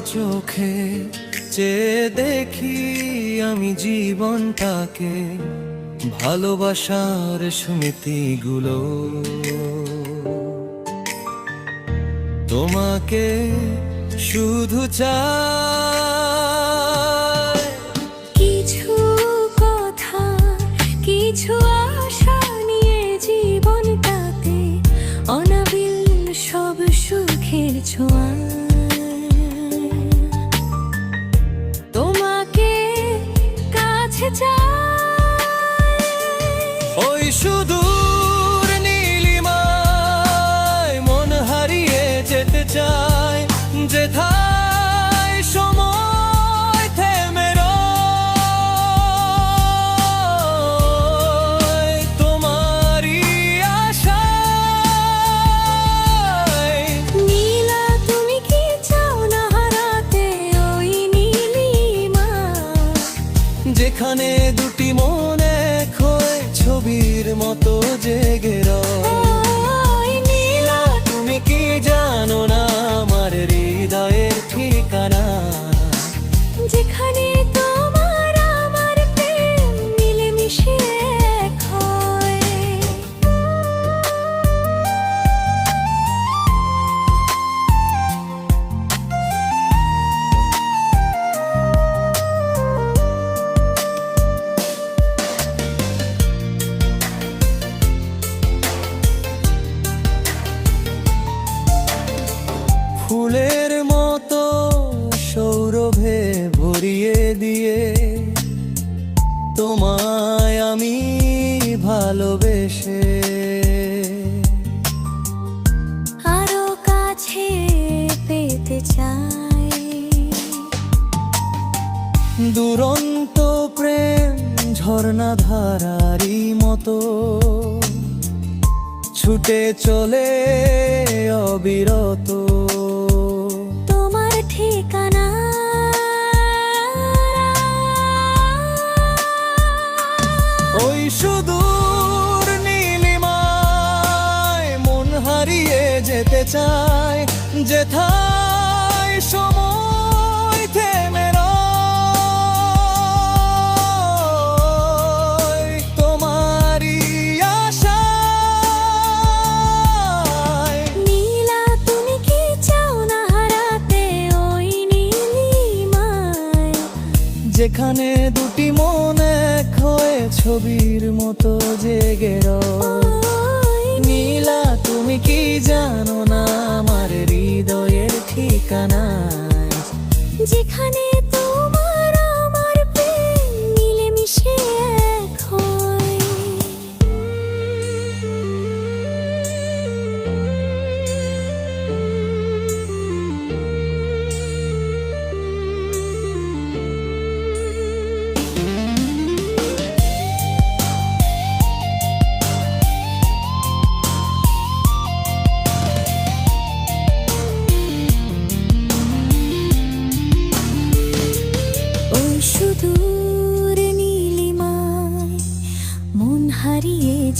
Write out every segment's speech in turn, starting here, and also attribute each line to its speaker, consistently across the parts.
Speaker 1: চোখে যে দেখি আমি জীবনটাকে ভালোবাসার স্মৃতিগুলো। তোমাকে শুধু চাই। যেখানে দুটি মনে খোয় ছবির মতো জেগে রয়। ফুলের মতো সৌরভে ভরিয়ে দিয়ে তোমায় আমি ভালোবেসে।
Speaker 2: আরও কাছে পেতে চাই।
Speaker 1: দুরন্ত প্রেম ঝর্ণা ধারারি মতো ছুটে চলে অবিরত। ওই সুদূর নীলিমায় মন হারিয়ে যেতে চায় যেথায় সময় থেমে রয়। তোমারই আশায়।
Speaker 2: নীলা তুমি কি চাও না হারাতে ওই নীলিমায়?
Speaker 1: যেখানে দুটি মনে খয়ে ছবির মতো জেগে নীলা তুমি কি জানো না আমার হৃদয়ের ঠিকানা
Speaker 2: যেখানে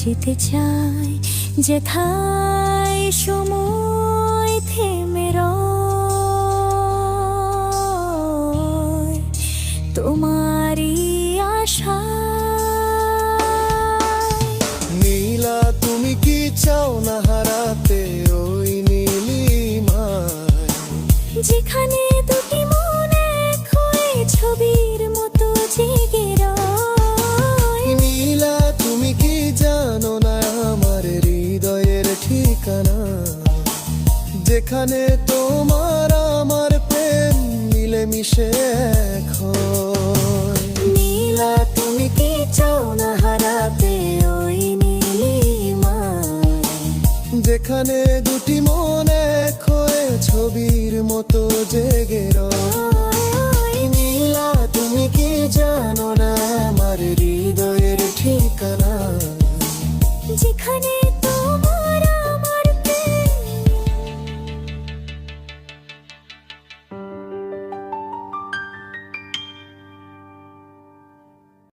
Speaker 2: যেতে চাই যেথায় যেখানে
Speaker 1: তোমার আমার প্রেম মিলেমিশে হয়
Speaker 2: নীলা তুমি কি চাও না হারাতে ওই নীলিমায়?
Speaker 1: যেখানে দুটি মনে খয়ে ছবির মতো জেগে রয়।